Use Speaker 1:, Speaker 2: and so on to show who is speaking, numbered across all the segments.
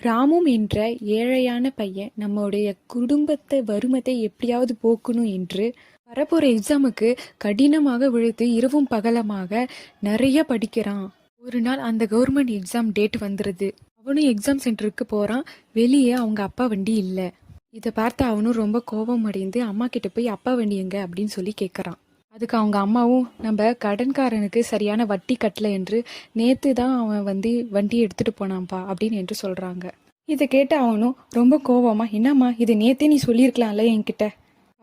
Speaker 1: ராமும் என்ற ஏழையான பையன் நம்முடைய குடும்பத்தை வறுமத்தை எப்படியாவது போக்கணும் என்று வரப்போகிற எக்ஸாமுக்கு கடினமாக விழுத்து இரவும் பகலமாக நிறைய படிக்கிறான். ஒரு நாள் அந்த கவர்மெண்ட் எக்ஸாம் டேட் வந்துடுது அவனும் எக்ஸாம் சென்டருக்கு போகிறான் வெளியே அவங்க அப்பா வண்டி இல்லை. இதை பார்த்து அவனும் ரொம்ப கோபம் அடைந்து அம்மா கிட்ட போய் அப்பா வண்டி எங்க? அப்படின்னு சொல்லி கேட்குறான் அதுக்கு அவங்க அம்மாவும் நம்ம கடன்காரனுக்கு சரியான வட்டி கட்டல என்று நேற்று தான் அவன் வந்து வண்டி எடுத்துட்டு போனான்ப்பா அப்படின்னு என்று சொல்றாங்க. இதை கேட்டு அவனும் ரொம்ப கோவமா என்னம்மா இது நேத்தே நீ சொல்லியிருக்கலாம்ல என்கிட்ட?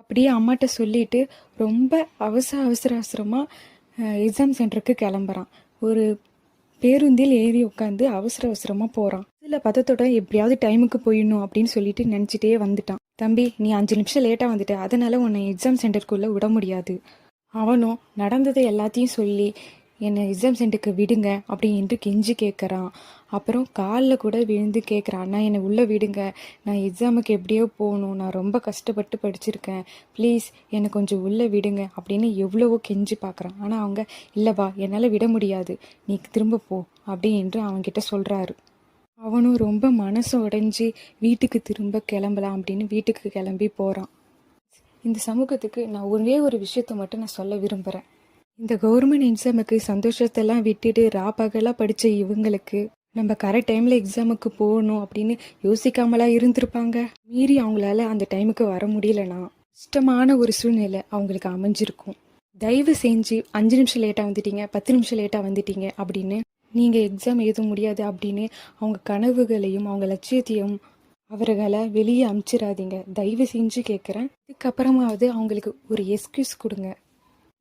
Speaker 1: அப்படியே அம்மாட்ட சொல்லிட்டு ரொம்ப அவசர அவசர அவசரமா எக்ஸாம் சென்டருக்கு கிளம்புறான். ஒரு பேருந்தில் ஏறி உட்காந்து அவசர அவசரமா போறான். இதுல பதத்தோட எப்படியாவது டைமுக்கு போயிடணும் அப்படின்னு சொல்லிட்டு நினைச்சிட்டே வந்துட்டான். தம்பி நீ அஞ்சு நிமிஷம் லேட்டா வந்துட்ட. அதனால உன்னை எக்ஸாம் சென்டருக்குள்ள விட முடியாது. அவனும் நடந்ததை எல்லாத்தையும் சொல்லி என்னை எக்ஸாம் சென்டருக்கு விடுங்க அப்படின்னு கெஞ்சி கேட்குறான் அப்புறம் காலில் கூட விழுந்து கேட்குறான் நான் என்னை உள்ளே விடுங்க. நான் எக்ஸாமுக்கு எப்படியோ போகணும். நான் ரொம்ப கஷ்டப்பட்டு படிச்சிருக்கேன். ப்ளீஸ் என்னை கொஞ்சம் உள்ளே விடுங்க அப்படின்னு எவ்வளவோ கெஞ்சி பார்க்குறான் ஆனால் அவங்க இல்லைவா என்னால் விட முடியாது. நீ திரும்ப போ அப்படின்னு அவன்கிட்ட சொல்கிறாரு அவனும் ரொம்ப மனசு உடைஞ்சி வீட்டுக்கு திரும்ப கிளம்பலாம் அப்படின்னு வீட்டுக்கு கிளம்பி போகிறான் இந்த சமூகத்துக்கு நான் ஒரே ஒரு விஷயத்த மட்டும் நான் சொல்ல விரும்புகிறேன் இந்த கவர்மெண்ட் எக்ஸாமுக்கு சந்தோஷத்தெல்லாம் விட்டுட்டு ரா பகலாக படித்த இவங்களுக்கு நம்ம கரெக்ட் டைமில் எக்ஸாமுக்கு போகணும் அப்படின்னு யோசிக்காமலாம் இருந்திருப்பாங்க? மீறி அவங்களால அந்த டைமுக்கு வர முடியலனா இஷ்டமான ஒரு சூழ்நிலை அவங்களுக்கு அமைஞ்சிருக்கும். தயவு செஞ்சு அஞ்சு நிமிஷம் லேட்டாக வந்துட்டீங்க பத்து நிமிஷம் லேட்டாக வந்துட்டீங்க அப்படின்னு நீங்கள் எக்ஸாம் எழுத முடியாது அப்படின்னு அவங்க கனவுகளையும் அவங்க லட்சியத்தையும் அவர்களை வெளியே அமுச்சிடாதீங்க தயவு செஞ்சு கேட்குறேன் இதுக்கப்புறமாவது அவங்களுக்கு ஒரு எக்ஸ்கியூஸ் கொடுங்க.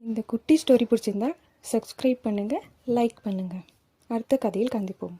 Speaker 1: இந்த குட்டி ஸ்டோரி பிடிச்சிருந்தா சப்ஸ்கிரைப் பண்ணுங்கள் லைக் பண்ணுங்கள் அடுத்த கதையில் கந்திப்போம்